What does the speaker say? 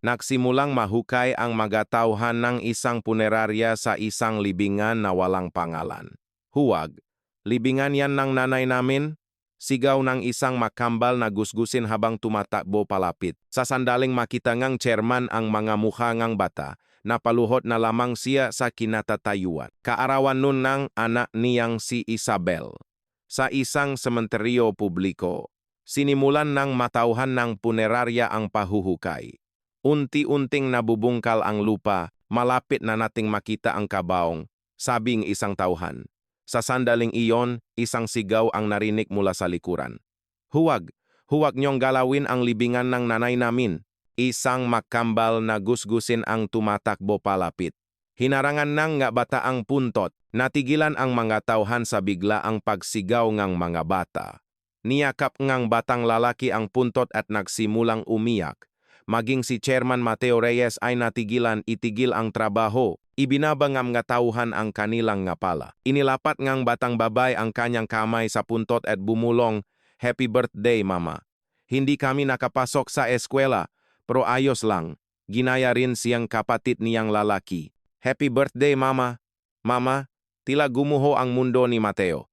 Nagsimulang mahukay ang magatauhan ng isang punerarya sa isang libingan na walang pangalan. Huwag, libingan yan ng nanay namin? Sigaw ng isang makambal na gusgusin habang tumatakbo palapit. Sa sandaling makita ngang chairman ang mga mukha ngang bata, napaluhot na lamang siya sa kinatatayuan. Kaarawan nun ng anak niyang si Isabel. Sa isang sementeryo publiko, sinimulan ng matauhan ng punerarya ang pahuhukay. Unti-unting nabubungkal ang lupa, malapit na nating makita ang kabaong, sabing isang tauhan. Sa sandaling iyon, isang sigaw ang narinig mula sa likuran. Huwag, huwag niyong galawin ang libingan ng nanay namin. Isang makambal na gusgusin ang tumatakbo palapit. Hinarangan ng nga bata ang puntot, natigilan ang mga tauhan sa bigla ang pagsigaw ng mga bata. Niyakap ngang batang lalaki ang puntot at nagsimulang umiyak. Maging si Chairman Mateo Reyes ay natigilan itigil ang trabaho. Ibinabangam nga tauhan ang kanilang nga pala. Inilapat ngang batang babay ang kanyang kamay sa puntot at bumulong, Happy birthday, Mama. Hindi kami nakapasok sa eskwela, pero ayos lang. Ginaya rin siyang kapatid niyang lalaki. Happy birthday, Mama. Mama, tila gumuho ang mundo ni Mateo.